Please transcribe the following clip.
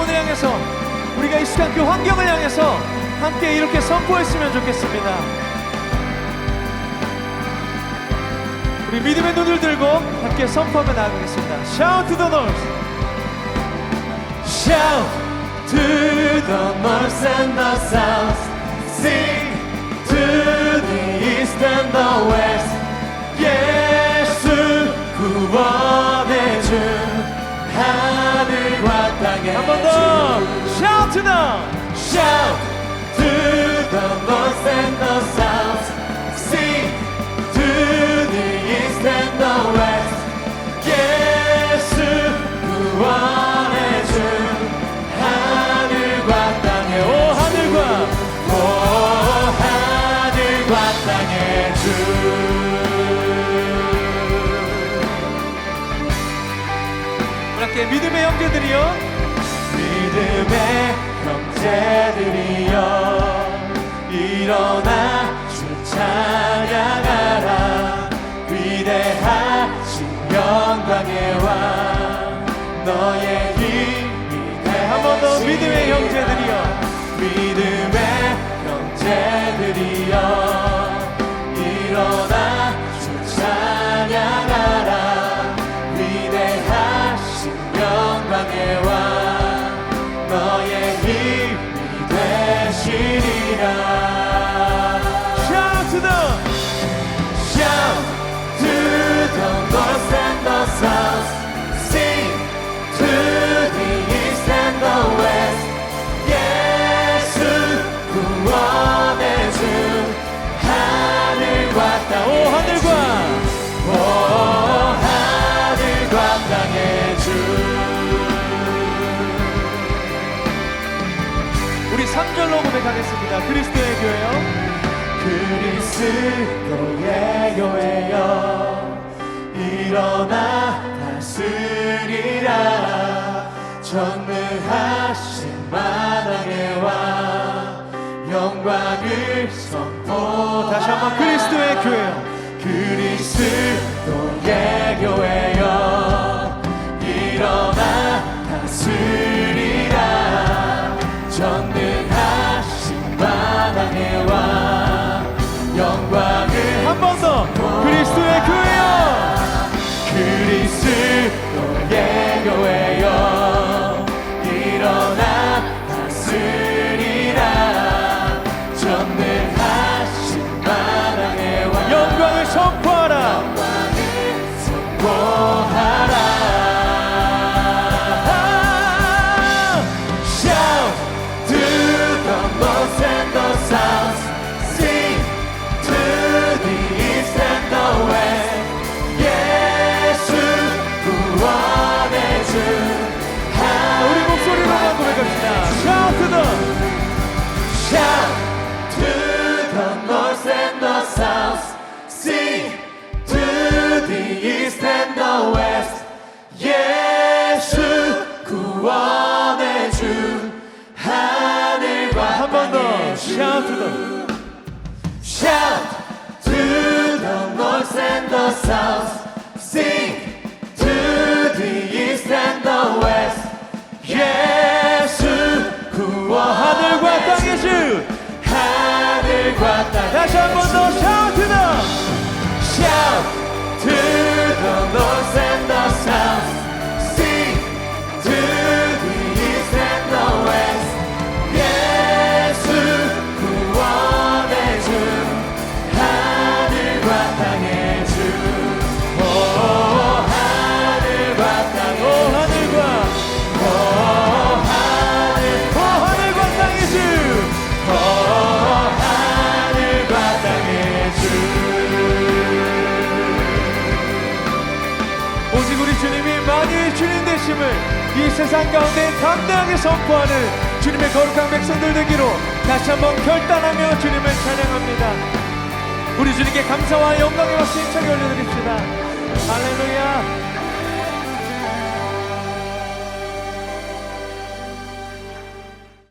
가문을 향해서 우리가 이 시간 그 환경을 향해서 함께 이렇게 선포했으면 좋겠습니다. 우리 믿음의 눈을 들고 함께 선포하며 나아가겠습니다. Shout to the north. Shout to the north and the south. Sing to the east and the west. 예수 구원 Shout to the Shout to the north and the south Sing to the east and the west 예수 구원해 준 하늘과 땅에 오 하늘과 오 하늘과 땅의 주 우리 함께 믿음의 형제들이여 믿음의 형제들이여 일어나 주 찬양하라. 위대하신 영광의 왕 너의 힘이 한번 더 믿음의 형제들이여. 믿음의 형제들이여 일어나 주 찬양하라. 위대하신 영광의 왕 되시리라 Shout to the Shout to the north and the south 3절로 고백하겠습니다. 그리스도의 교회요. 그리스도의 교회여 일어나 다스리라. 전능하신 왕 영광을 선포 다시 한번 그리스도의 교회요. 그리스도의 교회여 일어나 다스리라. 전능하신 만왕 Shout to the north and the south Sing to the east and the west 예수 구원해 준 하늘과 한번더 Shout to the 하늘 되심을 이 세상 가운데 담대하게 선포하는 주님의 거룩한 백성들 되기로 다시 한번 결단하며 주님을 찬양합니다. 우리 주님께 감사와 영광의 박수 힘차게 올려드립시다. 할렐루야.